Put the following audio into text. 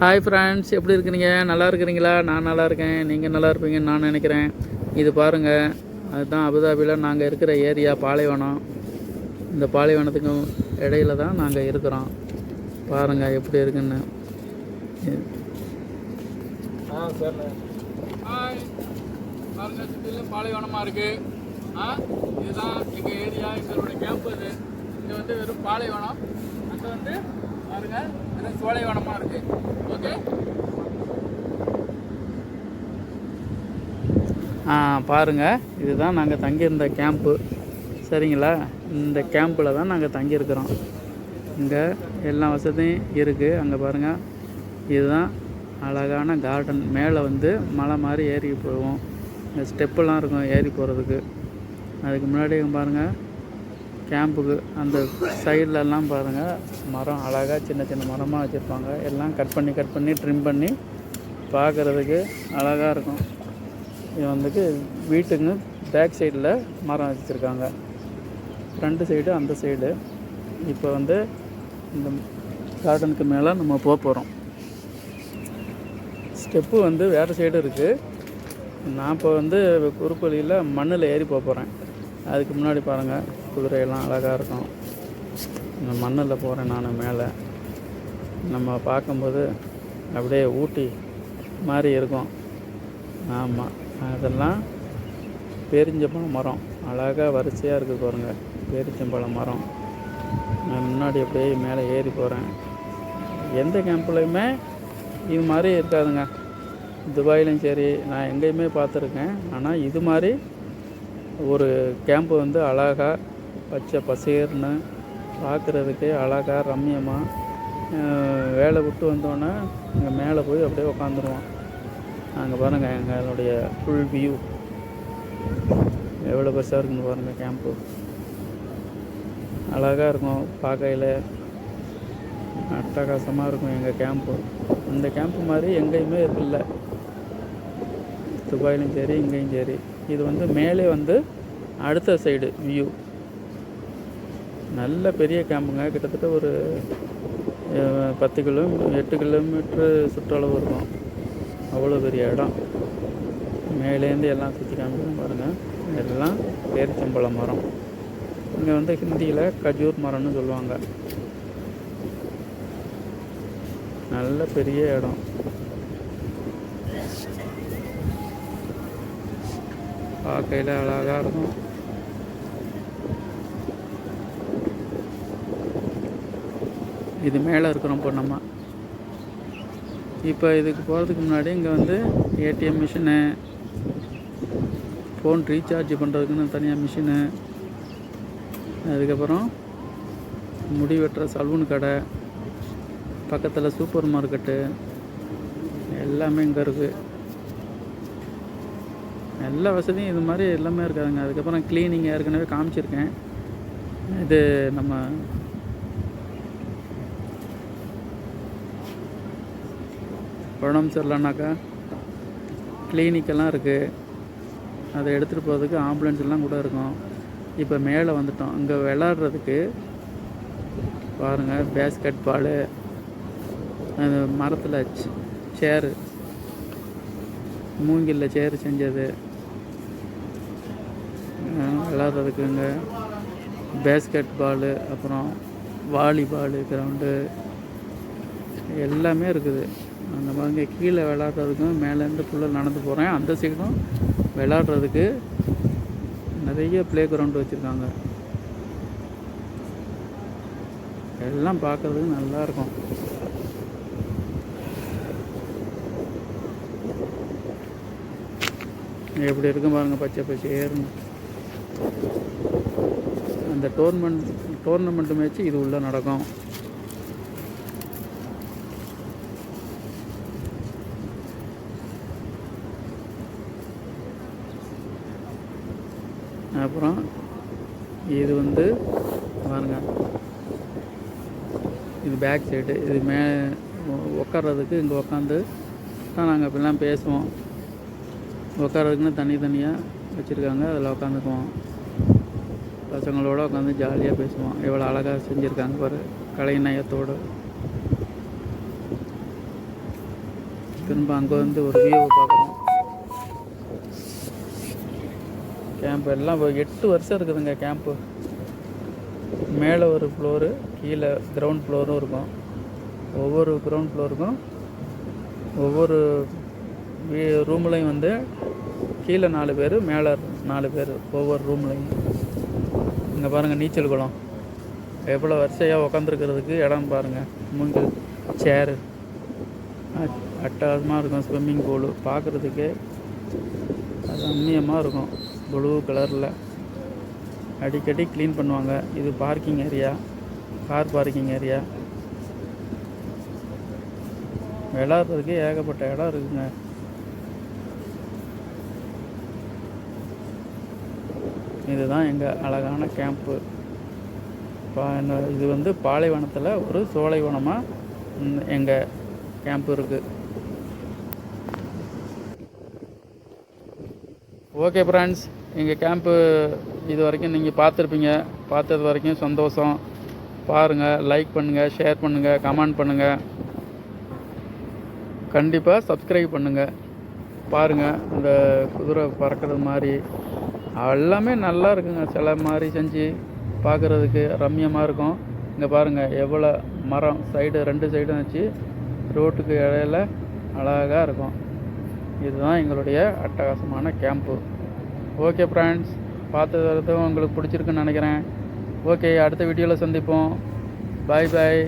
Hi friends எப்படி இருக்கிறீங்க நல்லா இருக்கிறீங்களா? நான் நல்லா இருக்கேன். நீங்கள் நல்லா இருப்பீங்கன்னு நான் நினைக்கிறேன். இது பாருங்கள் அதுதான் அபுதாபியில் நாங்கள் இருக்கிற ஏரியா பாலைவனம். இந்த பாலைவனத்துக்கும் இடையில தான் நாங்கள் இருக்கிறோம். பாருங்கள் எப்படி இருக்குன்னு. பாலைவனமாக இருக்குது இதுதான் எங்கள் ஏரியா எங்களுடைய கேம்பு இது இங்கே வந்து வெறும் பாலைவனம். அங்கே வந்து பாருங்க. சோலைவனமாக இருக்கு. ஓகே? பாருங்கள் இதுதான் நாங்கள் தங்கியிருந்த கேம்ப்பு. சரிங்களா? இந்த கேம்பில் தான் நாங்கள் தங்கியிருக்கிறோம். இங்கே எல்லா வசதியும் இருக்குது அங்கே பாருங்கள் இதுதான் அழகான கார்டன் மேலே வந்து மலை மாதிரி ஏறி போவோம். இந்த ஸ்டெப்பெல்லாம் இருக்கும் ஏறி போகிறதுக்கு அதுக்கு முன்னாடி பாருங்கள் கேம்புக்கு அந்த சைட்லலாம் பாருங்கள் மரம் அழகாக சின்ன சின்ன மரமாக வச்சுருப்பாங்க. எல்லாம் கட் பண்ணி கட் பண்ணி ட்ரிம் பண்ணி பார்க்குறதுக்கு அழகாக இருக்கும். இது வந்துட்டு வீட்டுக்கு பேக் சைடில் மரம் வச்சுருக்காங்க. ஃப்ரண்ட் சைடு அந்த சைடு இப்போ வந்து இந்த கார்டனுக்கு மேலே நம்ம போக போகிறோம் ஸ்டெப்பு வந்து வேறு சைடு இருக்குது நான் இப்போ வந்து குறுக்கு மண்ணில் ஏறி போக போகிறேன் அதுக்கு முன்னாடி பாருங்கள் குதிரையெல்லாம் அழகாக இருக்கும். இந்த மண்ணில் போகிறேன் நான் மேலே. நம்ம பார்க்கும்போது அப்படியே ஊட்டி மாதிரி இருக்கும். ஆமாம் அதெல்லாம் பேரிஞ்சம்பழம் மரம். அழகாக வரிசையாக இருக்குது பாருங்கள் பேரிச்சம்பழம் மரம். நான் முன்னாடி அப்படியே மேலே ஏறி போகிறேன் எந்த கேம்ப்லையுமே இது மாதிரி இருக்காதுங்க. துபாயிலையும் சரி நான் எங்கேயுமே பார்த்துருக்கேன். ஆனால் இது மாதிரி ஒரு கேம்ப் வந்து அழகாக பச்சை பசேர்னு பார்க்குறதுக்கே அழகாக ரம்மியமாக வேலை விட்டு வந்தோன்னே இங்கே மேலே போய் அப்படியே உக்காந்துருவோம். அங்கே பாருங்கள் எங்களுடைய ஃபுல் வியூ எவ்வளோ பெருசாக இருக்குன்னு பாருங்கள் கேம்ப்பு அழகாக இருக்கும் பார்க்கையில். அட்டகாசமாக இருக்கும் எங்கள் கேம்ப்பு இந்த கேம்ப்பு மாதிரி எங்கேயுமே இல்லை துபாயிலும் சரி இங்கேயும் சரி. இது வந்து மேலே வந்து அடுத்த சைடு வியூ நல்ல பெரிய கேம்புங்க. கிட்டத்தட்ட ஒரு பத்து கிலோ எட்டு கிலோமீட்ரு சுற்றளவு இருக்கும். அவ்வளோ பெரிய இடம். மேலேருந்து எல்லாம் சுற்றி காமிக்கணும் பாருங்கள் எல்லாம் பேரிச்சம்பழ மரம். இங்கே வந்து ஹிந்தியில் கஜூர் மரம்னு சொல்லுவாங்க. நல்ல பெரிய இடம். பார்க்கையில் அழகாக இருக்கும். இது மேலே இருக்கிறோம் இப்போ நம்ம இப்போ இதுக்கு போகிறதுக்கு முன்னாடி இங்கே வந்து ஏடிஎம் மிஷினு ஃபோன் ரீசார்ஜ் பண்ணுறதுக்குன்னு தனியாக மிஷினு அதுக்கப்புறம் முடி வெட்டுற சலூன் கடை பக்கத்தில் சூப்பர் மார்க்கெட்டு எல்லாமே இங்கே இருக்குது எல்லா வசதியும் இது மாதிரி எல்லாமே இருக்காதுங்க. அதுக்கப்புறம் க்ளீனிங் ஏற்கனவே காமிச்சிருக்கேன். இது நம்ம உடம்பு சரியில்லைனாக்கா கிளினிக்கெல்லாம் இருக்குது அதை எடுத்துகிட்டு போகிறதுக்கு ஆம்புலன்ஸ் எல்லாம் கூட இருக்கும். இப்போ மேலே வந்துட்டோம். இங்கே விளாட்றதுக்கு பாருங்கள் பேஸ்கெட் பாலு அந்த மரத்தில் சேரு மூங்கிலில் சேர் செஞ்சது. விளாட்றதுக்கு இங்கே பேஸ்கெட் பாலு அப்புறம் வாலிபாலு கிரவுண்டு எல்லாமே இருக்குது. அந்த மாதிரி கீழே விளாட்றதுக்கும் மேலேருந்து ஃபுல்லாக நடந்து போகிறேன் அந்த சைடும் விளாட்றதுக்கு நிறைய ப்ளே கிரவுண்டு வச்சுருக்காங்க. எல்லாம் பார்க்குறதுக்கு நல்லா இருக்கும். எப்படி இருக்கும் பாருங்கள் பச்சை பச்சை ஏறணும் அந்த டோர்னமெண்ட் டோர்னமெண்ட் மேட்ச்சு இது உள்ளே நடக்கும். அப்புறம் இது வந்து பாருங்க. இது பேக் சைடு இது மே உட்கார்றதுக்கு இங்கே உக்காந்து தான் நாங்கள் இப்படிலாம் பேசுவோம். உட்கார்றதுக்குன்னு தனித்தனியாக வச்சுருக்காங்க அதில் உட்காந்துக்குவோம் பசங்களோடு உட்காந்து ஜாலியாக பேசுவோம். எவ்வளோ அழகாக செஞ்சுருக்காங்க பாரு கலை நயத்தோடு. திரும்ப அங்கே வந்து ஒரு வியூவை பார்க்குறோம். கேம்ப் எல்லாம் எட்டு வருஷம் இருக்குதுங்க கேம்ப்பு மேலே ஒரு ஃப்ளோரு கீழே கிரவுண்ட் ஃப்ளோரும் இருக்கும். ஒவ்வொரு கிரவுண்ட் ஃப்ளோருக்கும் ஒவ்வொரு ரூம்லையும் வந்து கீழே நாலு பேர் மேலே நாலு பேர் ஒவ்வொரு ரூம்லையும் இங்கே பாருங்கள் நீச்சல் குளம். எவ்வளோ வரிசையாக உக்காந்துருக்கிறதுக்கு இடம் பாருங்கள் மூங்கில் சேரு அட்டகாசமாக இருக்கும் ஸ்விம்மிங் பூலு பார்க்குறதுக்கே அது அந்நியமாக இருக்கும். ப்ளூ கலரில் அடிக்கடி க்ளீன் பண்ணுவாங்க. இது parking area car parking area விளாட்றதுக்கு ஏகப்பட்ட இடம் இருக்குங்க. இதுதான் எங்கள் அழகான கேம்ப்பு பா இது வந்து பாலைவனத்தில் ஒரு சோலைவனமாக எங்கள் கேம்ப் இருக்குது ஓகே ஃப்ரெண்ட்ஸ் எங்கள் கேம்ப்பு இது வரைக்கும் நீங்கள் பார்த்துருப்பீங்க. பார்த்தது வரைக்கும் சந்தோஷம். பாருங்கள் லைக் பண்ணுங்கள் ஷேர் பண்ணுங்கள் கமெண்ட் பண்ணுங்கள் கண்டிப்பாக சப்ஸ்கிரைப் பண்ணுங்கள் பாருங்கள் இந்த குதிரை பறக்கிறது மாதிரி. எல்லாமே நல்லா இருக்குங்க. சில மாதிரி செஞ்சு பார்க்குறதுக்கு ரம்மியமாக இருக்கும். இங்கே பாருங்கள் எவ்வளோ மரம். சைடு ரெண்டு சைடும் வச்சு ரோட்டுக்கு இடையில அழகாக இருக்கும். இதுதான் எங்களுடைய அட்டகாசமான கேம்ப்பு ஓகே ஃப்ரெண்ட்ஸ் பார்த்தது வரதும் உங்களுக்கு பிடிச்சிருக்குன்னு நினைக்கிறேன். ஓகே அடுத்த வீடியோவில் சந்திப்போம். பாய் பாய்